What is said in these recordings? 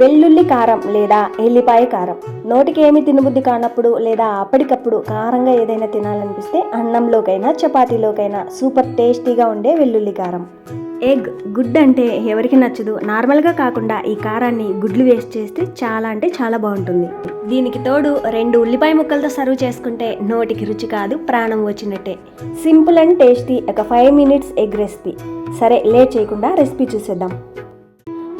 వెల్లుల్లి కారం లేదా ఎల్లిపాయ కారం. నోటికి ఏమి తినబుద్ధి కానప్పుడు లేదా అప్పటికప్పుడు కారంగా ఏదైనా తినాలనిపిస్తే అన్నంలోకైనా చపాతీలోకైనా సూపర్ టేస్టీగా ఉండే వెల్లుల్లి కారం. ఎగ్ గుడ్ అంటే ఎవరికి నచ్చదు. నార్మల్గా కాకుండా ఈ కారాన్ని గుడ్లు వేస్ట్ చేస్తే చాలా అంటే చాలా బాగుంటుంది. దీనికి తోడు రెండు ఉల్లిపాయ ముక్కలతో సర్వ్ చేసుకుంటే నోటికి రుచి కాదు ప్రాణం వచ్చినట్టే. సింపుల్ అండ్ టేస్టీ ఒక ఫైవ్ మినిట్స్ ఎగ్ రెసిపీ. సరే లేట్ చేయకుండా రెసిపీ చూసేద్దాం.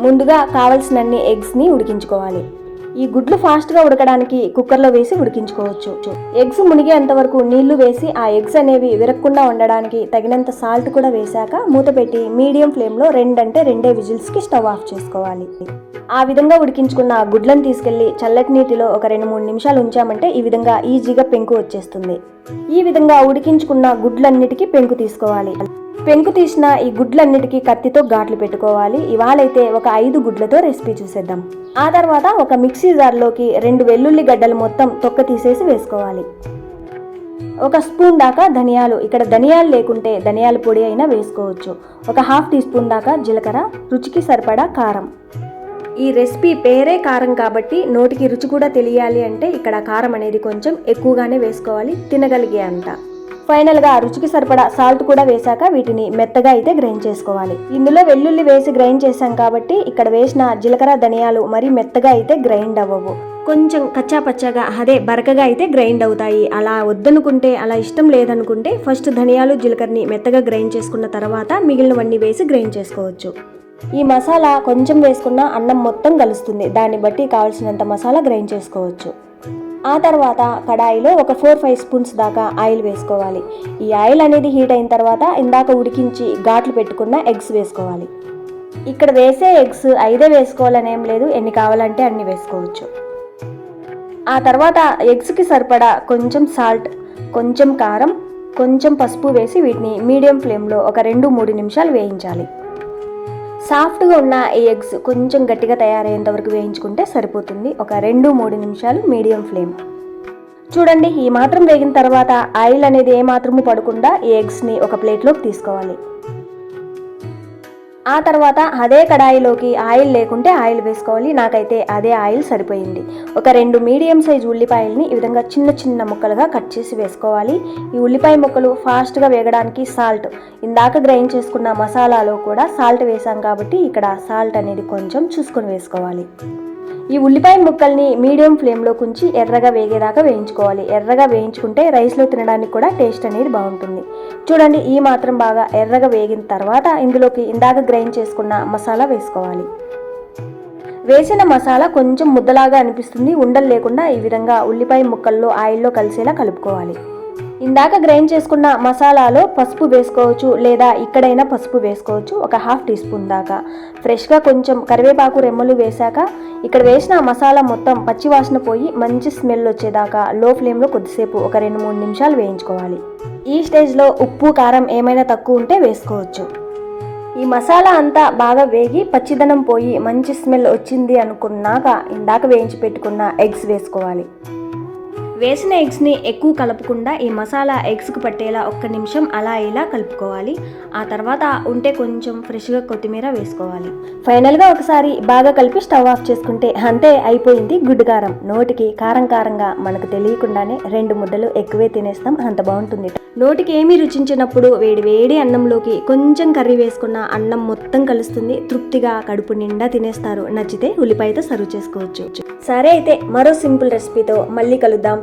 ముందుగా కావలసినన్ని ఎగ్స్ని ఉడికించుకోవాలి. ఈ గుడ్లు ఫాస్ట్గా ఉడకడానికి కుక్కర్లో వేసి ఉడికించుకోవచ్చు. ఎగ్స్ మునిగేంత వరకు నీళ్ళు వేసి ఆ ఎగ్స్ అనేవి విరక్కుండా ఉండడానికి తగినంత సాల్ట్ కూడా వేశాక మూత పెట్టి మీడియం ఫ్లేమ్లో రెండంటే రెండే విజిల్స్కి స్టవ్ ఆఫ్ చేసుకోవాలి. ఆ విధంగా ఉడికించుకున్న గుడ్లను తీసుకెళ్ళి చల్లటి నీటిలో ఒక రెండు మూడు నిమిషాలు ఉంచామంటే ఈ విధంగా ఈజీగా పెంకు వచ్చేస్తుంది. ఈ విధంగా ఉడికించుకున్న గుడ్లన్నిటికీ పెంకు తీసుకోవాలి. పెంకు తీసిన ఈ గుడ్లన్నిటికీ కత్తితో ఘాట్లు పెట్టుకోవాలి. ఇవాళైతే ఒక ఐదు గుడ్లతో రెసిపీ చూసేద్దాం. ఆ తర్వాత ఒక మిక్సీ జార్లోకి రెండు వెల్లుల్లి గడ్డలు మొత్తం తొక్క తీసేసి వేసుకోవాలి. ఒక స్పూన్ దాకా ధనియాలు ఇక్కడ ధనియాలు లేకుంటే ధనియాల పొడి అయినా వేసుకోవచ్చు. ఒక హాఫ్ టీ స్పూన్ దాకా జీలకర్ర రుచికి సరిపడా కారం. ఈ రెసిపీ పేరే కారం కాబట్టి నోటికి రుచి కూడా తెలియాలి అంటే ఇక్కడ కారం అనేది కొంచెం ఎక్కువగానే వేసుకోవాలి తినగలిగే అంత. ఫైనల్గా రుచికి సరిపడా సాల్ట్ కూడా వేశాక వీటిని మెత్తగా అయితే గ్రైండ్ చేసుకోవాలి. ఇందులో వెల్లుల్లి వేసి గ్రైండ్ చేశాం కాబట్టి ఇక్కడ వేసిన జీలకర్ర ధనియాలు మరీ మెత్తగా అయితే గ్రైండ్ అవ్వవు. కొంచెం కచ్చా పచ్చగా అదే బరకగా అయితే గ్రైండ్ అవుతాయి. అలా వద్దనుకుంటే అలా ఇష్టం లేదనుకుంటే ఫస్ట్ ధనియాలు జీలకర్రని మెత్తగా గ్రైండ్ చేసుకున్న తర్వాత మిగిలినవన్నీ వేసి గ్రైండ్ చేసుకోవచ్చు. ఈ మసాలా కొంచెం వేసుకున్న అన్నం మొత్తం కలుస్తుంది. దాన్ని బట్టి కావాల్సినంత మసాలా గ్రైండ్ చేసుకోవచ్చు. ఆ తర్వాత కడాయిలో ఒక ఫోర్ ఫైవ్ స్పూన్స్ దాకా ఆయిల్ వేసుకోవాలి. ఈ ఆయిల్ అనేది హీట్ అయిన తర్వాత ఇందాక ఉడికించి ఘాట్లు పెట్టుకున్న ఎగ్స్ వేసుకోవాలి. ఇక్కడ వేసే ఎగ్స్ ఐదే వేసుకోవాలని ఏం లేదు ఎన్ని కావాలంటే అన్ని వేసుకోవచ్చు. ఆ తర్వాత ఎగ్స్కి సరిపడా కొంచెం సాల్ట్ కొంచెం కారం కొంచెం పసుపు వేసి వీటిని మీడియం ఫ్లేమ్లో ఒక రెండు మూడు నిమిషాలు వేయించాలి. సాఫ్ట్గా ఉన్న ఈ ఎగ్స్ కొంచెం గట్టిగా తయారయ్యేంత వరకు వేయించుకుంటే సరిపోతుంది. ఒక రెండు మూడు నిమిషాలు మీడియం ఫ్లేమ్. చూడండి ఈ మాత్రం వేగిన తర్వాత ఆయిల్ అనేది ఏ మాత్రము పడకుండా ఈ ఎగ్స్ని ఒక ప్లేట్లోకి తీసుకోవాలి. ఆ తర్వాత అదే కడాయిలోకి ఆయిల్ లేకుంటే ఆయిల్ వేసుకోవాలి. నాకైతే అదే ఆయిల్ సరిపోయింది. ఒక రెండు మీడియం సైజ్ ఉల్లిపాయల్ని ఈ విధంగా చిన్న చిన్న ముక్కలుగా కట్ చేసి వేసుకోవాలి. ఈ ఉల్లిపాయ ముక్కలు ఫాస్ట్గా వేగడానికి సాల్ట్. ఇందాక గ్రైండ్ చేసుకున్న మసాలాలో కూడా సాల్ట్ వేసాం కాబట్టి ఇక్కడ సాల్ట్ అనేది కొంచెం చూసుకొని వేసుకోవాలి. ఈ ఉల్లిపాయ ముక్కల్ని మీడియం ఫ్లేమ్లో కుంచి ఎర్రగా వేగేదాకా వేయించుకోవాలి. ఎర్రగా వేయించుకుంటే రైస్లో తినడానికి కూడా టేస్ట్ అనేది బాగుంటుంది. చూడండి ఈ మాత్రం బాగా ఎర్రగా వేగిన తర్వాత ఇందులోకి ఇందాక గ్రైండ్ చేసుకున్న మసాలా వేసుకోవాలి. వేసిన మసాలా కొంచెం ముద్దలాగా అనిపిస్తుంది. ఉండలు లేకుండా ఈ విధంగా ఉల్లిపాయ ముక్కల్లో ఆయిల్లో కలిసేలా కలుపుకోవాలి. ఇందాక గ్రైండ్ చేసుకున్న మసాలాలో పసుపు వేసుకోవచ్చు లేదా ఇక్కడైనా పసుపు వేసుకోవచ్చు ఒక హాఫ్ టీ స్పూన్ దాకా. ఫ్రెష్గా కొంచెం కరివేపాకు రెమ్మలు వేశాక ఇక్కడ వేసిన మసాలా మొత్తం పచ్చివాసన పోయి మంచి స్మెల్ వచ్చేదాకా లో ఫ్లేమ్లో కొద్దిసేపు ఒక రెండు మూడు నిమిషాలు వేయించుకోవాలి. ఈ స్టేజ్లో ఉప్పు కారం ఏమైనా తక్కువ ఉంటే వేసుకోవచ్చు. ఈ మసాలా అంతా బాగా వేగి పచ్చిదనం పోయి మంచి స్మెల్ వచ్చింది అనుకున్నాక ఇందాక వేయించి పెట్టుకున్న ఎగ్స్ వేసుకోవాలి. వేసిన ఎగ్స్ని ఎక్కువ కలపకుండా ఈ మసాలా ఎగ్స్కి పట్టేలా ఒక్క నిమిషం అలా ఇలా కలుపుకోవాలి. ఆ తర్వాత ఉంటే కొంచెం ఫ్రెష్గా కొత్తిమీర వేసుకోవాలి. ఫైనల్గా ఒకసారి బాగా కలిపి స్టవ్ ఆఫ్ చేసుకుంటే అంతే అయిపోయింది గుడ్డు కారం. నోటికి కారం కారంగా మనకు తెలియకుండానే రెండు ముద్దలు ఎక్కువే తినేస్తాం. అంత బాగుంటుంది. నోటికి ఏమి రుచించినప్పుడు వేడి వేడి అన్నంలోకి కొంచెం కర్రీ వేసుకున్న అన్నం మొత్తం కలుస్తుంది. తృప్తిగా కడుపు నిండా తినేస్తారు. నచ్చితే ఉల్లిపాయతో సర్వ్ చేసుకోవచ్చు. సరే అయితే మరో సింపుల్ రెసిపీతో మళ్ళీ కలుద్దాం.